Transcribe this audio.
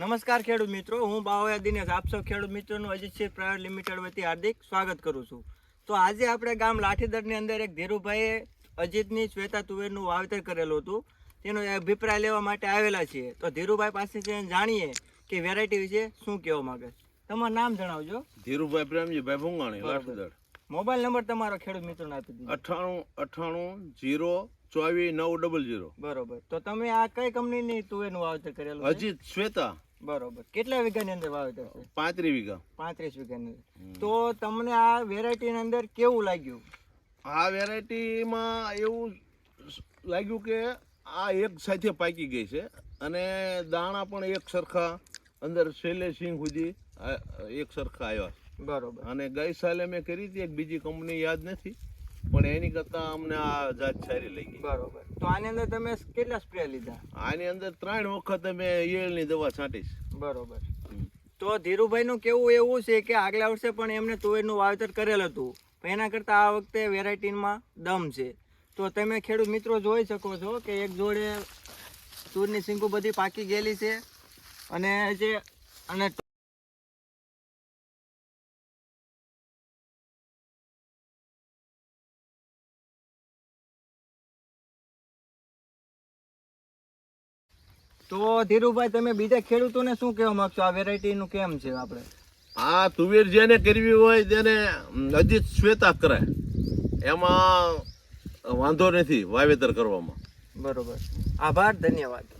નમસ્કાર ખેડૂત મિત્રો હું બાવયા દિનેશ આપ સૌ ખેડૂત મિત્રોનું અજીતસિંહ પ્રાઇવેટ લિમિટેડ વતી હાર્દિક સ્વાગત કરું છું. તો આજે આપણે ગામ લાઠીદરની અંદર એક ધીરુભાઈએ અજીતની શ્વેતા તુવેરનું વાવેતર કરેલું હતું. તેનો અભિપ્રાય લેવા માટે આવેલા છીએ. તો ધીરુભાઈ પાસેથી જાણીએ કે વેરાયટી વિશે શું કહેવા માંગે તમારું નામ જણાવજો. ધીરુભાઈ પ્રેમજીભાઈ ભૂંગાણી લાઠીદર મોબાઈલ નંબર તમારો ખેડૂત મિત્રોને આપી દીધો. અઠ્ઠાણું અઠાણું જીરો ચોવીસ નવ ડબલ જીરો. બરોબર. તો તમે આ કઈ કંપનીની તુવેરનું વાવેતર કરેલું અજીત શ્વેતા. બરોબર. કેટલા વીઘાની અંદર વાવેતર છે? પાંત્રી વીઘા. પાંત્રીસ વીઘાની અંદર. તો તમને આ વેરાયટીની અંદર કેવું લાગ્યું? આ વેરાયટીમાં એવું લાગ્યું કે આ એક સાથે પાકી ગઈ છે અને દાણા પણ એક સરખા અંદર છેલ્લે સિંગ સુધી એક સરખા આવ્યા બરોબર. અને ગઈ સાલે મેં કરી હતી એક બીજી કંપની યાદ નથી. પણ એની કરતાં અમને આ જાત સારી ગઈ બરોબર. તો આની અંદર તમે કેટલા સ્પ્રે લીધા? આની અંદર ત્રણ વખત અમે ઈયળની દવા છાંટીશ. બરોબર. તો ધીરુભાઈનું કેવું એવું છે કે આગલા વર્ષે પણ એમને તુવેરનું વાવેતર કરેલ હતું. પણ એના કરતાં આ વખતે વેરાયટીમાં દમ છે. તો તમે ખેડૂત મિત્રો જોઈ શકો છો કે એક જોડે તુરની સિંગુ બધી પાકી ગયેલી છે. અને જે અને તો ધીરુભાઈ તમે બીજા ખેડૂતોને શું કહેવા માંગશો? આ વેરાયટીનું કેમ છે આપણે? આ તુવેર જેને કરવી હોય તેને અજીત શ્વેતા કરાય એમાં વાંધો નથી વાવેતર કરવામાં. બરોબર. આભાર ધન્યવાદ.